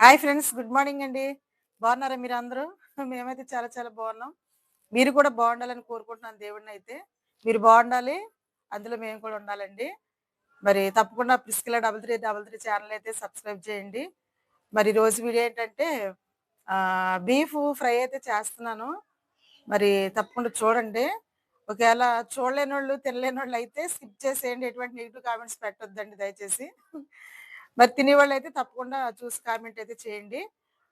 Hi friends good morning అండి. బాగున్నారా మీరు అందరూ మేమైతే చాలా చాలా బాగున్నాం. మీరు కూడా బాగుండాలని కోరుకుంటున్నాను దేవుడిని అయితే. మీరు బాగుండాలి అందులో మేము కూడా ఉండాలండి. మరి తప్పకుండా Priscilla double three double three channel అయితే సబ్స్క్రైబ్ చేయండి. మరి రోజు వీడియో ఏంటంటే బీఫ్ ఫ్రై అయితే చేస్తున్నాను. మరి తప్పకుండా చూడండి. ఒకవేళ చూడలేని వాళ్ళు తినలేని వాళ్ళు అయితే స్కిప్ చేసేయండి. ఎటువంటి నెగిటివ్ కామెంట్స్ పెట్టొద్దండి దయచేసి. మరి తినేవాళ్ళు అయితే తప్పకుండా చూసి కామెంట్ అయితే చేయండి.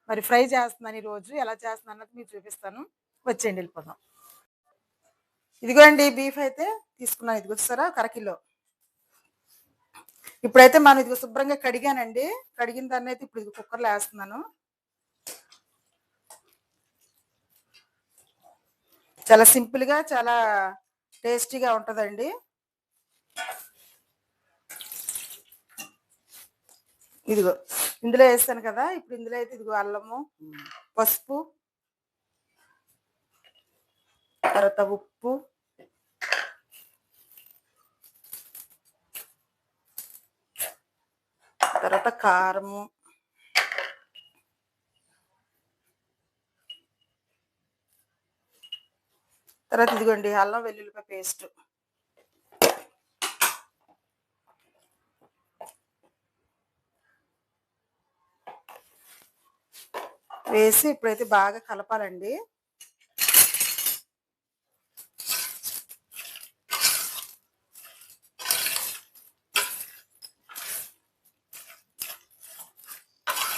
మరి ఫ్రై చేస్తున్నాను ఈరోజు. రోజు ఎలా చేస్తున్నాను అన్నది మీకు చూపిస్తాను. వచ్చేయండి వెళ్ళిపోదాం. ఇదిగోండి బీఫ్ అయితే తీసుకున్నాను. ఇది వస్తారా కరకిలో ఇప్పుడైతే మనం ఇది శుభ్రంగా కడిగానండి. కడిగిన దాన్ని అయితే ఇప్పుడు ఇది కుక్కర్లో వేస్తున్నాను. చాలా సింపుల్గా చాలా టేస్టీగా ఉంటుందండి. ఇదిగో ఇందులో వేస్తాను కదా ఇప్పుడు ఇందులో అయితే ఇదిగో అల్లము పసుపు తర్వాత ఉప్పు తర్వాత కారము తర్వాత ఇదిగోండి అల్లం వెల్లుల్లిపాయ పేస్ట్. వేసి ఇప్పుడైతే బాగా కలపాలండి.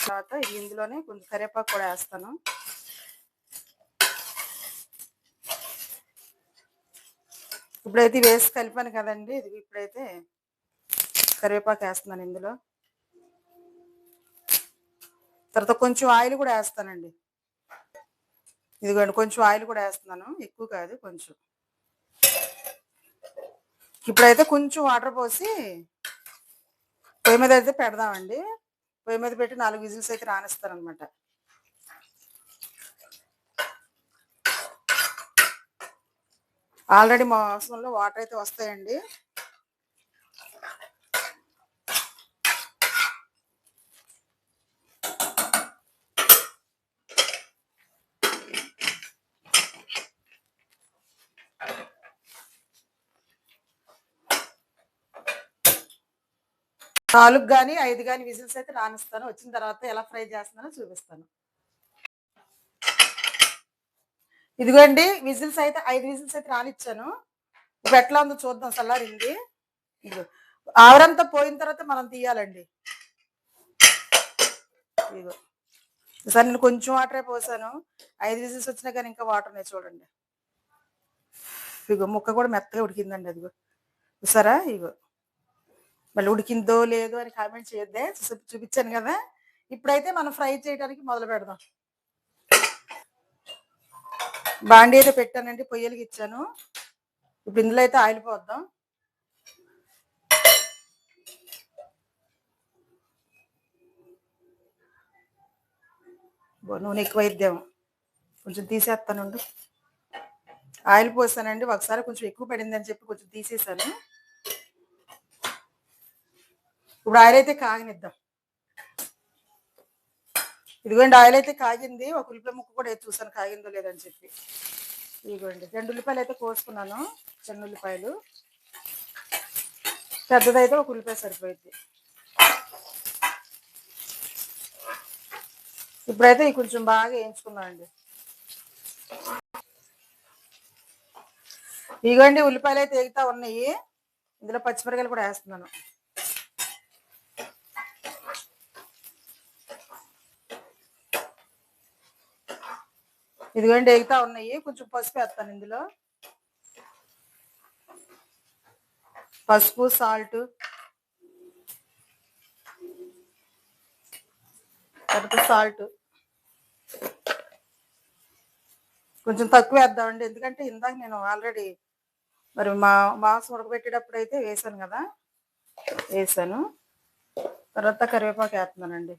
తర్వాత ఇందులోనే కొంచెం కరివేపాకు కూడా వేస్తాను. ఇప్పుడైతే వేసి కలిపాను కదండి ఇది ఇప్పుడైతే కరివేపాకు వేస్తున్నాను ఇందులో. తర్వాత కొంచెం ఆయిల్ కూడా వేస్తానండి. ఇదిగోండి కొంచెం ఆయిల్ కూడా వేస్తున్నాను. ఎక్కువ కాదు కొంచెం. ఇప్పుడైతే కొంచెం వాటర్ పోసి పొయ్యి మీద అయితే పెడదామండి. పొయ్యి మీద పెట్టి నాలుగు విజిల్స్ అయితే రానిస్తారనమాట. ఆల్రెడీ మాంసంలో వాటర్ అయితే వస్తాయండి. నాలుగు కానీ ఐదు కానీ విజిల్స్ అయితే రానిస్తాను. వచ్చిన తర్వాత ఎలా ఫ్రై చేస్తున్నానో చూపిస్తాను. ఇదిగోండి విజిల్స్ అయితే ఐదు విజిల్స్ అయితే రానిచ్చాను. ఇప్పుడు ఎట్లా ఉందో చూద్దాం చల్లారింది. ఇదిగో ఆవరంతా పోయిన తర్వాత మనం తీయాలండి. ఇదిగో సార్ నేను కొంచెం వాటరే పోసాను. ఐదు విజిల్స్ వచ్చినా కానీ ఇంకా వాటర్ ఉన్నాయి చూడండి. ఇగో ముక్క కూడా మెత్తగా ఉడికిందండి అదిగో. చూసారా? ఇగో మళ్ళీ ఉడికిందో లేదో అని కామెంట్ చేయొద్దే చూపించాను కదా. ఇప్పుడైతే మనం ఫ్రై చేయడానికి మొదలు పెడదాం. బాండీ అయితే పెట్టానండి పొయ్యలకి ఇచ్చాను. ఇప్పుడు ఇందులో అయితే ఆయిల్ పోద్దాం. నూనె ఎక్కువ కొంచెం తీసేస్తానండి. ఆయిల్ పోసానండి ఒకసారి కొంచెం ఎక్కువ పడిందని చెప్పి కొంచెం తీసేసాను. ఇప్పుడు ఆయిల్ అయితే కాగనిద్దాం. ఇదిగోండి ఆయిల్ అయితే కాగింది. ఒక ఉల్లిపాయ ముక్క కూడా వేసి చూసాను కాగిందో లేదని చెప్పి. ఇదిగోండి రెండు ఉల్లిపాయలు అయితే కోసుకున్నాను చిన్న ఉల్లిపాయలు. పెద్దదైతే ఒక ఉల్లిపాయ సరిపోయింది. ఇప్పుడైతే ఇవి కొంచెం బాగా వేయించుకున్నానండి ఇదిగోండి ఉల్లిపాయలు అయితే ఎగుతా ఉన్నాయి. ఇందులో పచ్చిమిరకాయలు కూడా వేస్తున్నాను. ఇదిగోండి ఎగుతా ఉన్నాయి. కొంచెం పసుపు వేస్తాను ఇందులో. పసుపు సాల్ట్ తర్వాత సాల్ట్ కొంచెం తక్కువ వేద్దామండి. ఎందుకంటే ఇందాక నేను ఆల్రెడీ మరి మా మాంసం ఉడకబెట్టేటప్పుడు అయితే వేసాను కదా. వేసాను. తర్వాత కరివేపాకు వేస్తున్నానండి.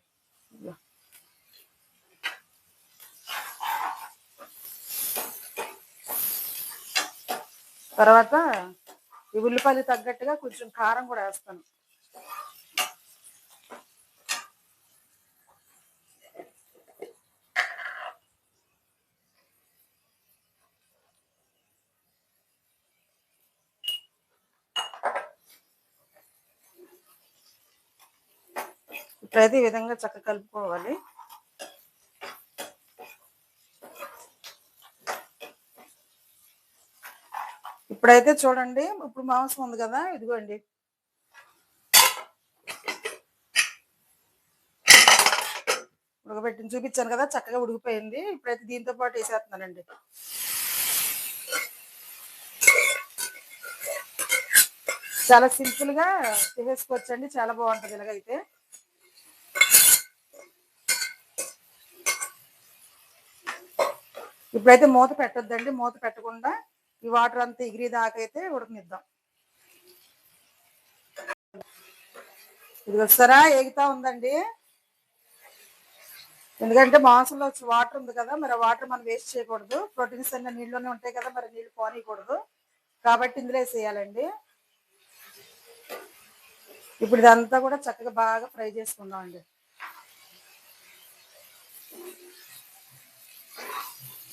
తర్వాత ఈ ఉల్లిపాయలు తగ్గట్టుగా కొంచెం కారం కూడా వేస్తాను. ప్రతి విధంగా చక్క కలుపుకోవాలి. ఇప్పుడైతే చూడండి ఇప్పుడు మాంసం ఉంది కదా ఇదిగోండి. ఉడకబెట్టి చూపించాను కదా చక్కగా ఉడికిపోయింది. ఇప్పుడైతే దీంతో పాటు వేసేస్తున్నానండి. చాలా సింపుల్గా చేసేసుకోవచ్చండి చాలా బాగుంటది ఇలాగైతే. ఇప్పుడైతే మూత పెట్టొద్దండి మూత పెట్టకుండా ఈ వాటర్ అంతా ఎగిరి దాకైతే ఉడకనిద్దాం. ఇది వస్తారా ఎగుతా ఉందండి. ఎందుకంటే మాంసంలో వచ్చి వాటర్ ఉంది కదా మరి వాటర్ మనం వేస్ట్ చేయకూడదు. ప్రోటీన్స్ అన్ని నీళ్ళలోనే ఉంటాయి కదా మరి నీళ్ళు పోనీయకూడదు. కాబట్టి ఇందులో వేసేయాలండి. ఇప్పుడు ఇదంతా కూడా చక్కగా బాగా ఫ్రై చేసుకుందాం అండి.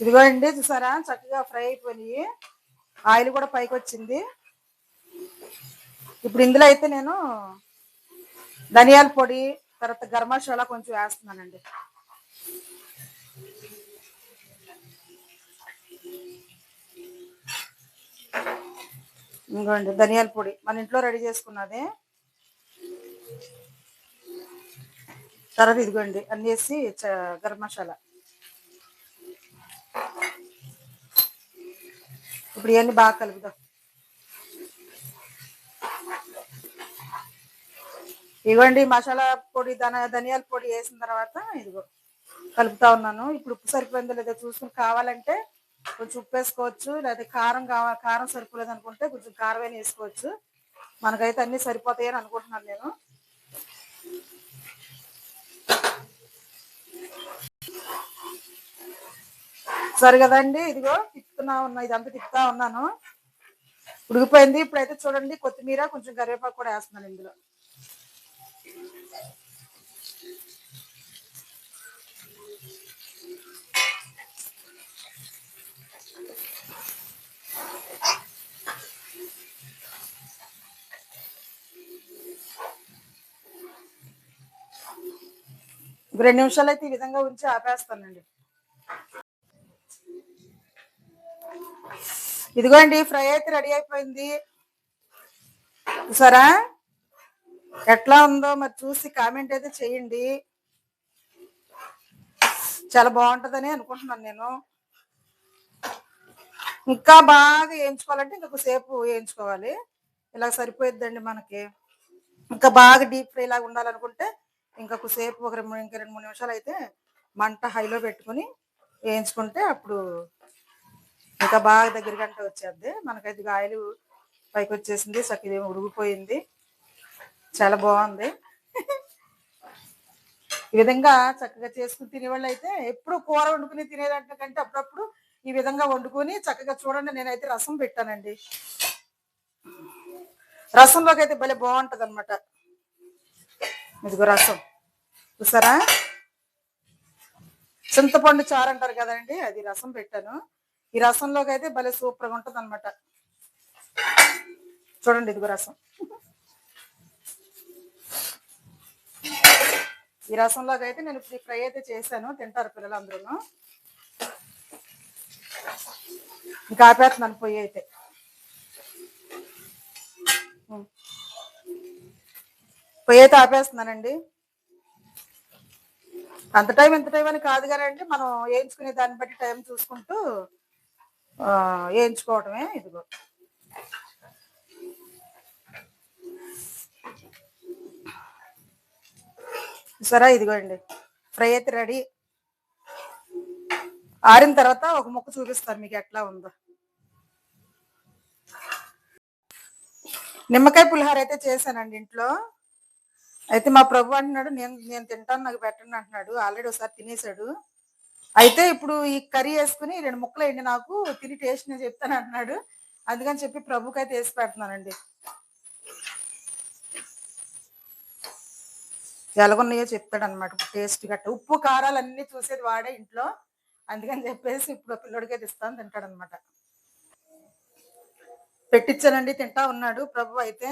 ఇదిగో అండి చూసారా? చక్కగా ఫ్రై అయిపోయినాయి. ఆయిల్ కూడా పైకి వచ్చింది ఇప్పుడు ఇందులో అయితే నేను ధనియాల పొడి తర్వాత గరం మసాలా కొంచెం వేస్తున్నానండి. ఇంకోండి ధనియాల పొడి. మన ఇంట్లో రెడీ చేసుకున్నది. తర్వాత ఇదిగోండి అన్నీ వేసి చ- గరం మసాలా. ఇప్పుడు ఇవన్నీ బాగా కలుపుదాం. ఇదిగోండి మసాలా పొడి ధన ధనియాల పొడి వేసిన తర్వాత ఇదిగో కలుపుతా ఉన్నాను. ఇప్పుడు ఉప్పు సరిపోయిందో లేదో చూసుకుని కావాలంటే కొంచెం ఉప్పు వేసుకోవచ్చు. లేదా కారం కావాలి కారం సరిపోలేదు అనుకుంటే కొంచెం కారం వేసుకోవచ్చు. మనకైతే అన్ని సరిపోతాయని అనుకుంటున్నాను నేను. సరే కదండి ఇదిగో తిప్పుతున్నా ఉన్నా ఇదంతా తిప్పుతా ఉన్నాను. ఉడికిపోయింది ఇప్పుడైతే చూడండి కొత్తిమీర కొంచెం కరివేపాకు కూడా వేస్తున్నాను ఇందులో. రెండు నిమిషాలు అయితే ఈ విధంగా ఉంచి ఆపేస్తానండి. ఇదిగోండి ఫ్రై అయితే రెడీ అయిపోయింది. చూసారా? ఎట్లా ఉందో మరి చూసి కామెంట్ అయితే చేయండి. చాలా బాగుంటుందని అనుకుంటున్నాను నేను. ఇంకా బాగా వేయించుకోవాలంటే ఇంకొక సేపు వేయించుకోవాలి. ఇలా సరిపోయిద్దండి మనకి. ఇంకా బాగా డీప్ ఫ్రై లాగా ఉండాలనుకుంటే ఇంకొక సేపు ఒక రెండు ఇంకా రెండు మూడు నిమిషాలు అయితే మంట హైలో పెట్టుకుని వేయించుకుంటే అప్పుడు ఇంకా బాగా దగ్గర గంట వచ్చేద్ది. మనకైతే ఇక ఆయిల్ పైకి వచ్చేసింది. చక్కగా ఉడిగిపోయింది. చాలా బాగుంది. ఈ విధంగా చక్కగా చేసుకుని తినేవాళ్ళు అయితే ఎప్పుడు కూర వండుకుని తినేదంటే కంటే అప్పుడప్పుడు ఈ విధంగా వండుకొని చక్కగా చూడండి నేనైతే రసం పెట్టానండి. రసంలోకి అయితే భలే బాగుంటుంది అనమాట ఇదిగో రసం. చూసారా? చింతపండు చారు అంటారు కదండి అది రసం పెట్టాను. ఈ రసంలోకి అయితే భలే సూపర్గా ఉంటుంది అనమాట చూడండి ఇదిగో రసం. ఈ రసంలోకి అయితే నేను ఇప్పుడు ఫ్రై అయితే చేశాను తింటారు పిల్లలు అందరూ ఇంకా ఆపేస్తున్నాను పొయ్యి అయితే. పొయ్యి అయితే ఆపేస్తున్నానండి. అంత టైం ఎంత టైం అని కాదు కానీ మనం వేయించుకునే దాన్ని బట్టి టైం చూసుకుంటూ వేయించుకోవటమే ఇదిగో. సరే ఇదిగోండి. ఫ్రై అయితే రెడీ. ఆరిన తర్వాత ఒక ముక్క చూపిస్తాను మీకు ఎట్లా ఉందో. నిమ్మకాయ పులిహోర అయితే చేశానండి ఇంట్లో. అయితే మా ప్రభు అంటున్నాడు నేను నేను తింటాను నాకు పెట్టండి అంటున్నాడు. ఆల్రెడీ ఒకసారి తినేసాడు అయితే ఇప్పుడు ఈ కర్రీ వేసుకుని రెండు ముక్కలు వేయండి నాకు తిని టేస్ట్ నేను చెప్తాను అంటున్నాడు అందుకని చెప్పి ప్రభుకి అయితే వేసి పెడుతున్నానండి. ఎలాగున్నాయో చెప్తాడు అనమాట టేస్ట్ గట్ట. ఉప్పు కారాలు అన్ని చూసేది వాడే ఇంట్లో. అందుకని చెప్పేసి ఇప్పుడు పిల్లడికైతే ఇస్తాను తింటాడు అనమాట పెట్టించానండి తింటా ఉన్నాడు ప్రభు అయితే.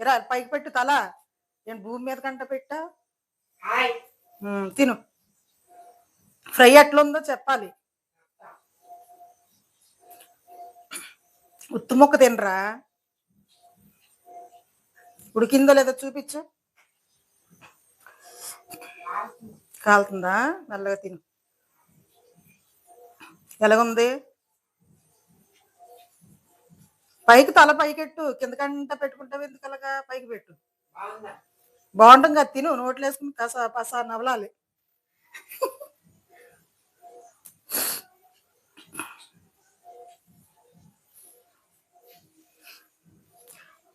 ఇరా పైకి పెట్టు తల. నేను భూమి మీద కంట పెట్టా. తిను. ఫ్రై ఎట్లుందో చెప్పాలి. ఉత్తు ముక్క తినరా? ఉడికిందో లేదో చూపించు. కాలుతుందా? మెల్లగా తిను. ఎలాగుంది? పైకి తల పైకెట్టు. కిందకంట పెట్టుకుంటావు ఎందుకు అలాగా? పైకి పెట్టు. బాగుంటుంది కదా తిను. నోట్లు వేసుకుని కస పస నవలాలి.